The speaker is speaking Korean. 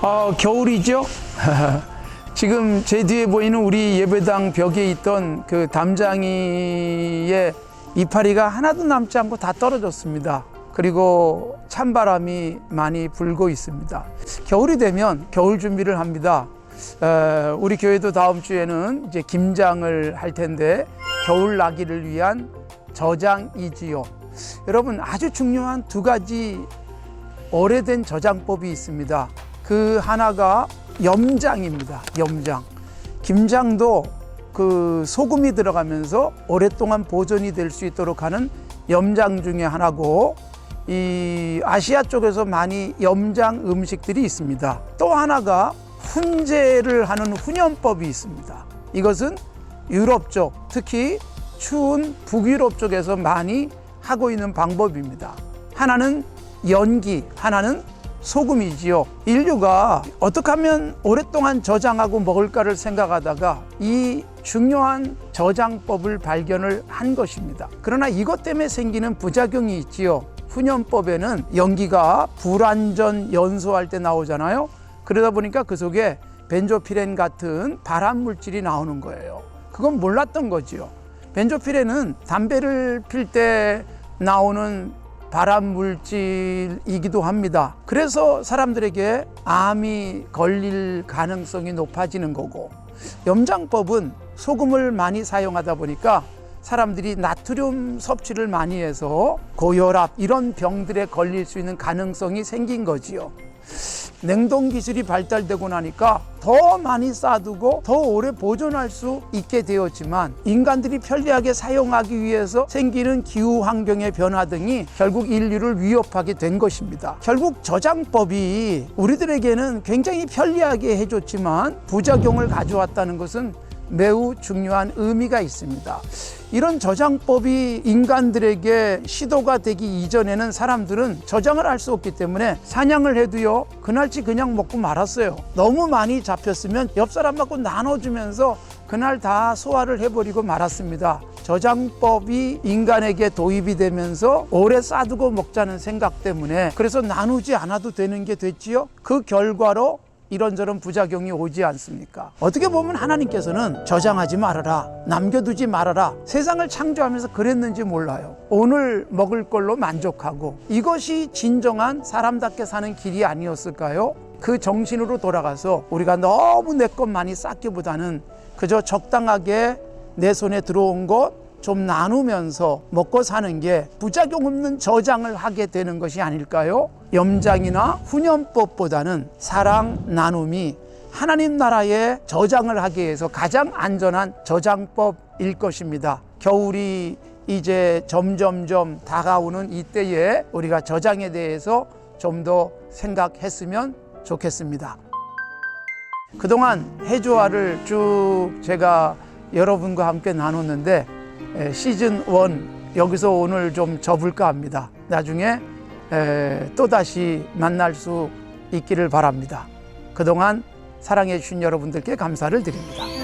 어, 겨울이죠? 지금 제 뒤에 보이는 우리 예배당 벽에 있던 그 담장이의 이파리가 하나도 남지 않고 다 떨어졌습니다. 그리고 찬바람이 많이 불고 있습니다. 겨울이 되면 겨울 준비를 합니다. 에, 우리 교회도 다음 주에는 이제 김장을 할 텐데 겨울 나기를 위한 저장이지요. 여러분 아주 중요한 두 가지 오래된 저장법이 있습니다. 그 하나가 염장입니다. 염장. 김장도 그 소금이 들어가면서 오랫동안 보존이 될 수 있도록 하는 염장 중에 하나고 이 아시아 쪽에서 많이 염장 음식들이 있습니다. 또 하나가 훈제를 하는 훈연법이 있습니다. 이것은 유럽 쪽, 특히 추운 북유럽 쪽에서 많이 하고 있는 방법입니다. 하나는 연기, 하나는 소금이지요. 인류가 어떻게 하면 오랫동안 저장하고 먹을까를 생각하다가 이 중요한 저장법을 발견을 한 것입니다. 그러나 이것 때문에 생기는 부작용이 있지요. 훈연법에는 연기가 불완전 연소할 때 나오잖아요. 그러다 보니까 그 속에 벤조피렌 같은 발암 물질이 나오는 거예요. 그건 몰랐던 거지요. 벤조피렌은 담배를 필 때 나오는 발암 물질이기도 합니다. 그래서 사람들에게 암이 걸릴 가능성이 높아지는 거고 염장법은 소금을 많이 사용하다 보니까 사람들이 나트륨 섭취를 많이 해서 고혈압 이런 병들에 걸릴 수 있는 가능성이 생긴 거지요. 냉동 기술이 발달되고 나니까 더 많이 쌓아두고 더 오래 보존할 수 있게 되었지만 인간들이 편리하게 사용하기 위해서 생기는 기후 환경의 변화 등이 결국 인류를 위협하게 된 것입니다. 결국 저장법이 우리들에게는 굉장히 편리하게 해줬지만 부작용을 가져왔다는 것은 매우 중요한 의미가 있습니다. 이런 저장법이 인간들에게 시도가 되기 이전에는 사람들은 저장을 할 수 없기 때문에 사냥을 해도요, 그날치 그냥 먹고 말았어요. 너무 많이 잡혔으면 옆 사람하고 나눠주면서 그날 다 소화를 해버리고 말았습니다. 저장법이 인간에게 도입이 되면서 오래 싸두고 먹자는 생각 때문에 그래서 나누지 않아도 되는 게 됐지요. 그 결과로 이런저런 부작용이 오지 않습니까? 어떻게 보면 하나님께서는 저장하지 말아라, 남겨두지 말아라. 세상을 창조하면서 그랬는지 몰라요. 오늘 먹을 걸로 만족하고 이것이 진정한 사람답게 사는 길이 아니었을까요? 그 정신으로 돌아가서 우리가 너무 내 것 많이 쌓기보다는 그저 적당하게 내 손에 들어온 것 좀 나누면서 먹고 사는 게 부작용 없는 저장을 하게 되는 것이 아닐까요? 염장이나 훈연법보다는 사랑 나눔이 하나님 나라에 저장을 하기 위해서 가장 안전한 저장법일 것입니다. 겨울이 이제 점점점 다가오는 이때에 우리가 저장에 대해서 좀 더 생각했으면 좋겠습니다. 그동안 해조화를 쭉 제가 여러분과 함께 나눴는데 에, 시즌 1 여기서 오늘 좀 접을까 합니다. 나중에 에, 또다시 만날 수 있기를 바랍니다. 그동안 사랑해 주신 여러분들께 감사를 드립니다.